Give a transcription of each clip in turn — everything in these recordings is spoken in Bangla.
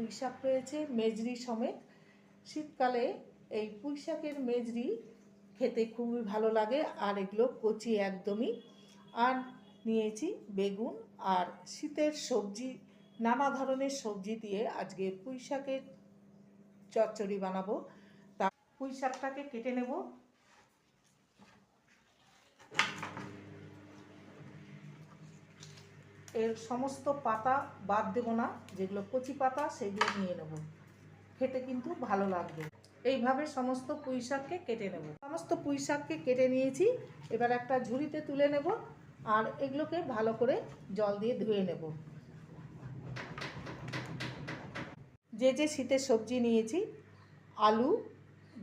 পুঁই শাক রয়েছে মেজরি সমেত। শীতকালে এই পুঁই শাকের মেজরি খেতে খুবই ভালো লাগে আর এগুলো কচি একদমই। আর নিয়েছি বেগুন আর শীতের সবজি, নানা ধরনের সবজি দিয়ে আজকে পুঁই শাকের চচ্চড়ি বানাবো। তা পুঁই শাকটাকে কেটে নেব। এর সমস্ত পাতা বাদ দেব না, যেগুলো কচি পাতা সেগুলো নিয়ে নেব। খেতে কিন্তু ভালো লাগবে। এইভাবে সমস্ত পুঁই শাককে কেটে নেব। সমস্ত পুঁই শাককে কেটে নিয়েছি। এবার একটা ঝুড়িতে তুলে নেব আর এগুলোকে ভালো করে জল দিয়ে ধুয়ে নেব। যে যে শীতের সবজি নিয়েছি, আলু,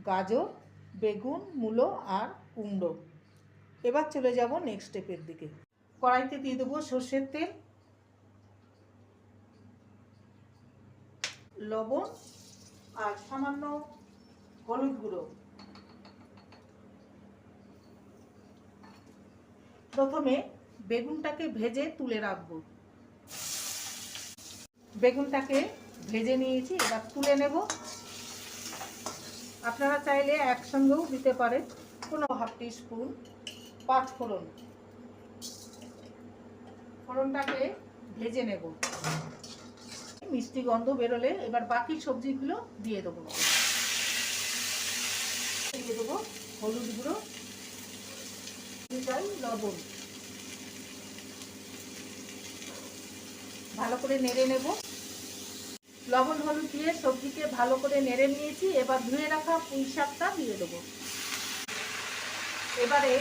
গাজর, বেগুন, মূলো আর কুমড়ো। এবার চলে যাব নেক্সট স্টেপের দিকে। কড়াইতে দিয়ে দেবো সর্ষের তেল, লবণ আর সামান্য হলুদ গুঁড়ো। প্রথমে বেগুনটাকে ভেজে তুলে রাখব। বেগুনটাকে ভেজে নিয়েছি, এবার তুলে নেব। আপনারা চাইলে একসঙ্গেও দিতে পারেন। কোনো হাফ টি স্পুন পাঁচ ফোড়ন। ফোড়নটাকে ভেজে নেব। মিষ্টি গন্ধ বেরোলে এবার বাকি সবজিগুলো দিয়ে দেবো। দিয়ে দেবো হলুদ গুঁড়ো লবণ। ভালো করে নেড়ে নেব। লবণ হলুদ দিয়ে সবজিকে ভালো করে নেড়ে নিয়েছি। এবার ধুয়ে রাখা পুঁই শাকটা দিয়ে দেবো। এবারে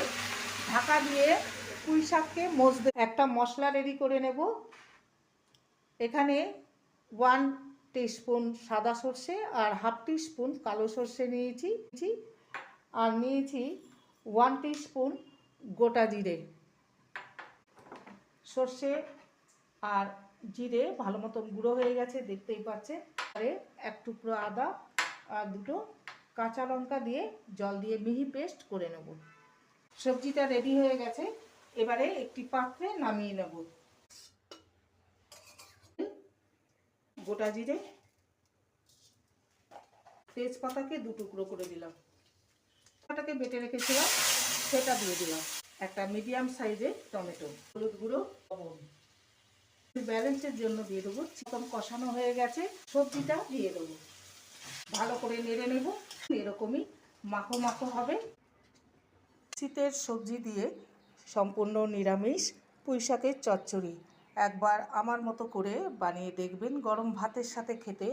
ঢাকা দিয়ে পুঁই শাককে মজবে একটা মশলা রেডি করে নেব। এখানে ওয়ান টিস্পুন সাদা সর্ষে আর হাফ টিস্পুন কালো সর্ষে নিয়েছি। আর নিয়েছি ওয়ান টিস্পুন গোটা জিরে। সর্ষে আর জিরে ভালো মতন গুঁড়ো হয়ে গেছে, দেখতেই পাচ্ছে আরে এক টুকরো আদা আর দুটো কাঁচা লঙ্কা দিয়ে জল দিয়ে মিহি পেস্ট করে নেব। সবজিটা রেডি হয়ে গেছে। এবারে একটি পাত্রে নামিয়ে নেব। গোটা জিরে তেজপাতাকে দু টুকরো করে দিলাম। পাতাকে বেটে রেখেছিলাম, সেটা দিয়ে দিলাম। একটা মিডিয়াম সাইজের টমেটো, হলুদ গুঁড়ো ব্যালেন্সের জন্য দিয়ে দেবো, চিকন কষানো হয়ে গেছে, সবজিটা দিয়ে দেবো। ভালো করে নেড়ে নেব, এরকমই মাখো মাখো হবে। শীতের সবজি দিয়ে সম্পূর্ণ নিরামিষ পুঁইশাকের চচ্চড়ি। একবার আমার মতো করে বানিয়ে দেখবেন গরম ভাতের সাথে খেতে।